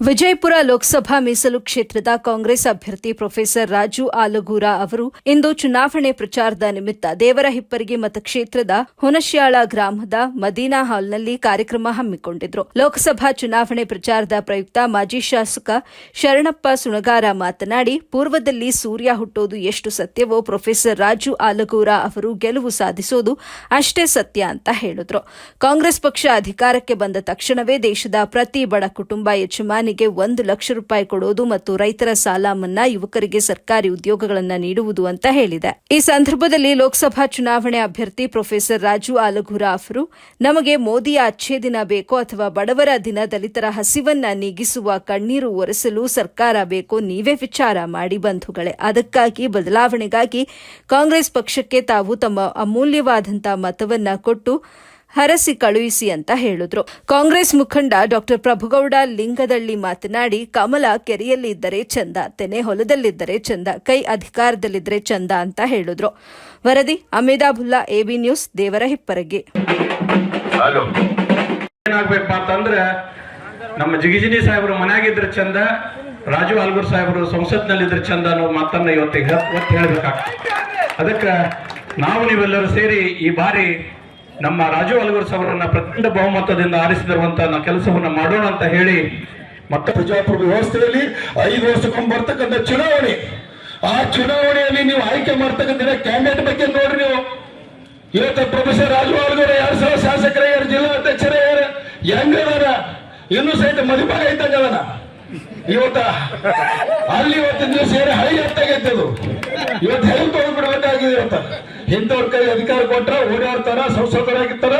ವಿಜಯಪುರ ಲೋಕಸಭಾ ಮೀಸಲು ಕ್ಷೇತ್ರದ ಕಾಂಗ್ರೆಸ್ ಅಭ್ಯರ್ಥಿ ಪ್ರೊಫೆಸರ್ ರಾಜು ಆಲಗೂರ ಅವರು ಇಂದು ಚುನಾವಣೆ ಪ್ರಚಾರದ ನಿಮಿತ್ತ ದೇವರ ಹಿಪ್ಪರಿಗೆ ಮತಕ್ಷೇತ್ರದ ಹುನಶ್ಯಾಳ ಗ್ರಾಮದ ಮದೀನಾ ಹಾಲ್ನಲ್ಲಿ ಕಾರ್ಯಕ್ರಮ ಹಮ್ಮಿಕೊಂಡಿದ್ರು. ಲೋಕಸಭಾ ಚುನಾವಣೆ ಪ್ರಚಾರದ ಪ್ರಯುಕ್ತ ಮಾಜಿ ಶಾಸಕ ಶರಣಪ್ಪ ಸುಣಗಾರ ಮಾತನಾಡಿ, ಪೂರ್ವದಲ್ಲಿ ಸೂರ್ಯ ಹುಟ್ಟೋದು ಎಷ್ಟು ಸತ್ಯವೋ ಪ್ರೊಫೆಸರ್ ರಾಜು ಆಲಗೂರ ಅವರು ಗೆಲುವು ಸಾಧಿಸೋದು ಅಷ್ಟೇ ಸತ್ಯ ಅಂತ ಹೇಳಿದ್ರು. ಕಾಂಗ್ರೆಸ್ ಪಕ್ಷ ಅಧಿಕಾರಕ್ಕೆ ಬಂದ ತಕ್ಷಣವೇ ದೇಶದ ಪ್ರತಿ ಬಡ ಕುಟುಂಬ ಯಜಮಾನಿಗೆ ಒಂದು ಲಕ್ಷ ರೂಪಾಯಿ ಕೊಡೋದು ಮತ್ತು ರೈತರ ಸಾಲ ಮನ್ನಾ ಯುವಕರಿಗೆ ಸರ್ಕಾರಿ ಉದ್ಯೋಗಗಳನ್ನು ನೀಡುವುದು ಅಂತ ಹೇಳಿದೆ. ಈ ಸಂದರ್ಭದಲ್ಲಿ ಲೋಕಸಭಾ ಚುನಾವಣೆ ಅಭ್ಯರ್ಥಿ ಪ್ರೊಫೆಸರ್ ರಾಜು ಆಲಗೂರ ಅವರು, ನಮಗೆ ಮೋದಿಯ ಅಚ್ಚೆ ದಿನ ಬೇಕೋ ಅಥವಾ ಬಡವರ ದಿನ ದಲಿತರ ಹಸಿವನ್ನ ನೀಗಿಸುವ ಕಣ್ಣೀರು ಒರೆಸಲು ಸರ್ಕಾರ ಬೇಕೋ ನೀವೇ ವಿಚಾರ ಮಾಡಿ ಬಂಧುಗಳೇ. ಅದಕ್ಕಾಗಿ, ಬದಲಾವಣೆಗಾಗಿ ಕಾಂಗ್ರೆಸ್ ಪಕ್ಷಕ್ಕೆ ತಾವು ತಮ್ಮ ಅಮೂಲ್ಯವಾದಂತಹ ಮತವನ್ನ ಕೊಟ್ಟು ಹರಸಿ ಕಳುಹಿಸಿ ಅಂತ ಹೇಳಿದ್ರು. ಕಾಂಗ್ರೆಸ್ ಮುಖಂಡ ಡಾಕ್ಟರ್ ಪ್ರಭುಗೌಡ ಲಿಂಗದಳ್ಳಿ ಮಾತನಾಡಿ, ಕಮಲ ಕೆರೆಯಲ್ಲಿ ಇದ್ದರೆ ಚಂದ, ತೆನೆ ಹೊಲದಲ್ಲಿದ್ದರೆ ಚಂದ, ಕೈ ಅಧಿಕಾರದಲ್ಲಿದ್ದರೆ ಚಂದ ಅಂತ ಹೇಳಿದ್ರು. ವರದಿ, ಅಮಿದಾಬುಲ್ಲಾ, ಎಬಿ ನ್ಯೂಸ್, ದೇವರ ಹಿಪ್ಪರಗಿ. ಅಂತಂದ್ರೆ, ನಮ್ಮ ಜಿಗಿಜಿನಿ ಸಾಹೇಬರು ಮನೆಯಾಗಿದ್ರೆ ಚಂದ, ರಾಜು ಆಲ್ಗೂರ್ ಸಾಹೇಬರು ಸಂಸತ್ನಲ್ಲಿದ್ರೆ ಚಂದ ಅನ್ನೋ ಮಾತನ್ನ ಇವತ್ತಿಗೆ ಒತ್ತಿ ಹೇಳ್ಬೇಕಾಗ್ತದೆ. ಅದಕ್ಕೆ ನಾವು ನೀವೆಲ್ಲರೂ ಸೇರಿ ಈ ಬಾರಿ ನಮ್ಮ ರಾಜು ಅಲ್ಗೂರ್ ಸಾಹೇಬರನ್ನ ಪ್ರಚಂಡ ಬಹುಮತದಿಂದ ಆರಿಸಿದಿರುವಂತ ನಾವು ಕೆಲಸವನ್ನ ಮಾಡೋಣ ಅಂತ ಹೇಳಿ ಮತ್ತೆ ಪ್ರಜಾಪ್ರಭು ವ್ಯವಸ್ಥೆಯಲ್ಲಿ ಐದು ವರ್ಷಕ್ಕೊಮ್ಮೆ ಬರ್ತಕ್ಕಂಥ ಚುನಾವಣೆ. ಆ ಚುನಾವಣೆಯಲ್ಲಿ ನೀವು ಆಯ್ಕೆ ಮಾಡ್ತಕ್ಕಂಥ ಕ್ಯಾಂಡಿಡೇಟ್ ಬಗ್ಗೆ ನೋಡ್ರಿ ನೀವು. ಇವತ್ತು ಪ್ರೊಫೆಸರ್ ರಾಜು ಅಲಗೂರು ಯಾರು ಸಹ ಶಾಸಕರೇ ಶಾಸಕರ ಜಿಲ್ಲಾ ಯಾರು? ಹೆಂಗದಾರ ಇನ್ನು ಸಹಿತ ಮದುವೆ ಇದ್ದಂಗದನ ಇವತ್ತ ಅಲ್ಲಿ ಇವತ್ತು ನೀವು ಸೇರಿ ಹಳಿ ಎತ್ತಾಗೈತೆ ಅದು ಇವತ್ತು ಹೆಲ್ಪ್ ತೊಗೊಂಡ್ಬಿಡ್ಬೇಕಾಗಿದೆ ಇವತ್ತ. ಇಂಥವ್ರ ಕೈ ಅಧಿಕಾರ ಕೊಟ್ರೆ ಓಡಾಡ್ತಾರ ಸಂಸದರಾಗಿರ್ತಾರ